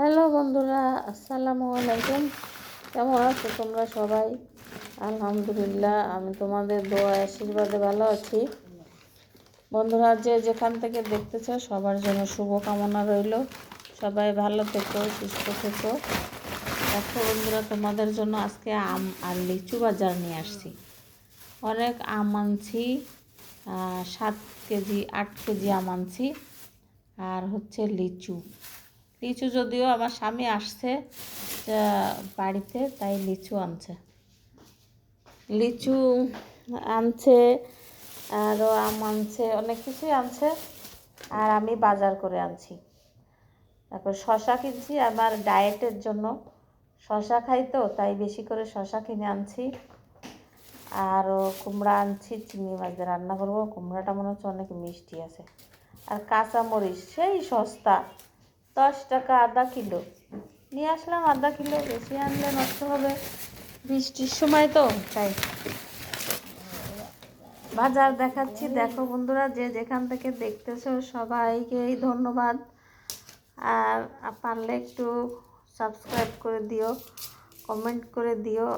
Hello বন্ধুরা, আসসালামু আলাইকুম। কেমন আছো তোমরা সবাই? আলহামদুলিল্লাহ, আমি তোমাদের দোয়া আশীর্বাদে ভালো আছি। বন্ধুরা, যে যেখান থেকে দেখতেছো, সবার জন্য শুভকামনা রইল। সবাই ভালো থেকো, সুস্থ থেকো। দেখো বন্ধুরা, তোমাদের জন্য আজকে আম আর লিচু বাজার নিয়ে আসছি। অনেক আম আনছি সাত কেজি, আট কেজি আম আনছি, আর হচ্ছে লিচু। লিচু যদিও আমার স্বামী আসছে বাড়িতে, তাই লিচু আনছে। লিচু আনছে আরও আম আনছে, অনেক কিছুই আনছে, আর আমি বাজার করে আনছি। তারপর শশা কিনছি, আমার ডায়েটের জন্য। শশা খাই তো, তাই বেশি করে শশা কিনে আনছি। আরও কুমড়া আনছি, চিংড়ি মাছ দিয়ে রান্না করব। কুমড়াটা মনে হচ্ছে অনেক মিষ্টি আছে। আর কাঁচামরিচ, সেই সস্তা। দশ টাকা আধা কিলো। নিয়ে আসলাম আধা কিলো, বেশি আনলে নষ্ট হবে। বৃষ্টির সময় তো, তাই। বাজার দেখাচ্ছি। দেখো বন্ধুরা, যে যেখান থেকে দেখতেছো সবাইকেই ধন্যবাদ। আর পারলে একটু সাবস্ক্রাইব করে দিও কমেন্ট করে দিও।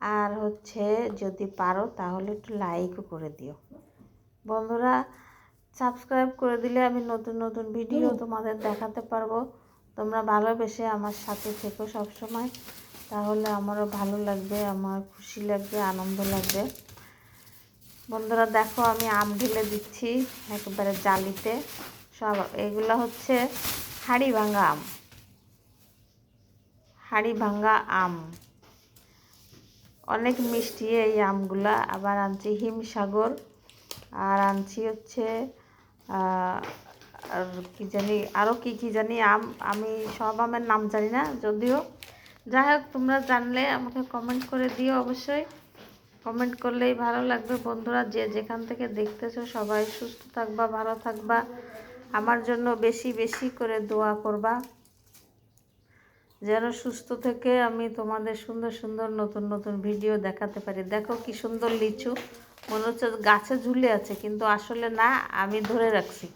আর হচ্ছে যদি পারো, তাহলে একটু লাইকও করে দিও। বন্ধুরা সাবস্ক্রাইব করে দিলে আমি নতুন নতুন ভিডিও তোমাদের দেখাতে পারব। তোমরা ভালোবেসে আমার সাথে থেকো সব সময় তাহলে আমারও ভালো লাগবে আমার খুশি লাগবে আনন্দ লাগবে। বন্ধুরা দেখো আমি আম ঢেলে দিচ্ছি একেবারে জালিতে। সব এগুলো হচ্ছে হাড়ি ভাঙা আম। হাড়ি ভাঙা আম। অনেক মিষ্টি এই আমগুলা। আবার আনছি হিমসাগর। আর আনছি হচ্ছে আর কি জানি আরও কি কি জানি, আম আমি সব আমের নাম জানি না, যদিও। যাই হোক, তোমরা জানলে আমাকে কমেন্ট করে দিও অবশ্যই। কমেন্ট করলেই ভালো লাগবে। বন্ধুরা, যে যেখান থেকে দেখতেছো, সবাই সুস্থ থাকবা, ভালো থাকবা। আমার জন্য বেশি বেশি করে দোয়া করবা। যেন সুস্থ থেকে আমি তোমাদের সুন্দর সুন্দর নতুন নতুন ভিডিও দেখাতে পারি। দেখো কি সুন্দর লিচু। মনে হচ্ছে গাছে ঝুলে আছে, কিন্তু আসলে না, আমি ধরে রাখছি।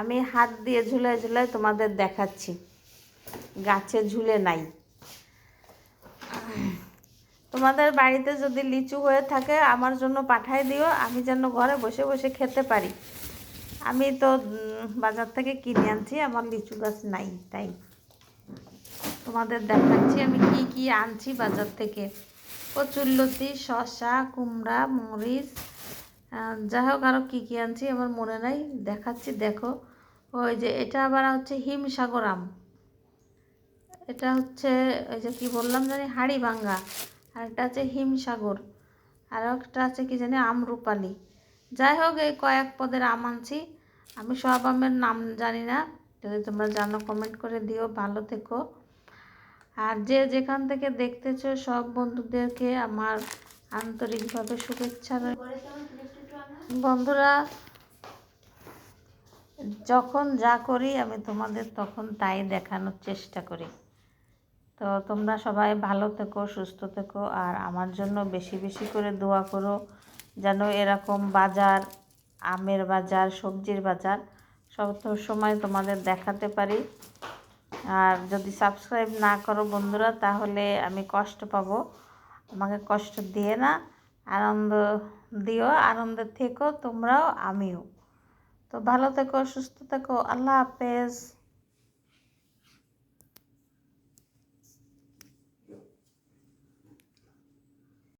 আমি হাত দিয়ে ঝুলাই ঝুলাই তোমাদের দেখাচ্ছি। গাছে ঝুলে নাই। তোমাদের বাড়িতে যদি লিচু হয়ে থাকে, আমার জন্য পাঠাই দিও, আমি যেন ঘরে বসে বসে খেতে পারি। আমি তো বাজার থেকে কিনে আনছি, আমার লিচু গাছ নাই, তাই। তোমাদের দেখাচ্ছি আমি কি কি আনছি বাজার থেকে। কচুরলতি শসা, কুমড়া, মরিচ যাই হোক আরও কী কী আনছি আমার মনে নাই, দেখাচ্ছি, দেখো। ওই যে এটা আবার হচ্ছে হিমসাগর আম। এটা হচ্ছে, ওই যে কি বললাম জানি হাড়ি ভাঙ্গা আর একটা আছে হিমসাগর। আর একটা আছে কি জানি, আমরুপালি। যাই হোক, এই কয়েক পদের আম আনছি। আমি সব আমের নাম জানি না। যদি তোমরা জানো কমেন্ট করে দিও। ভালো থেকো। আর যে যেখান থেকে দেখতেছো, সব বন্ধুদেরকে আমার আন্তরিকভাবে শুভেচ্ছা। বন্ধুরা, যখন যা করি আমি তোমাদের তখন তাই দেখানোর চেষ্টা করি তো তোমরা সবাই ভালো থেকো, সুস্থ থেকো, আর আমার জন্য বেশি বেশি করে দোয়া করো যেন এরকম বাজার, আমের বাজার, সবজির বাজার সব সময় তোমাদের দেখাতে পারি আর যদি সাবস্ক্রাইব না করো বন্ধুরা, তাহলে আমি কষ্ট পাবো। আমাকে কষ্ট দিয়ে না, আনন্দ দিও আনন্দে থেকো তোমরাও আমিও। তো ভালো থেকো, সুস্থ থেকো, আল্লাহ হাফেজ।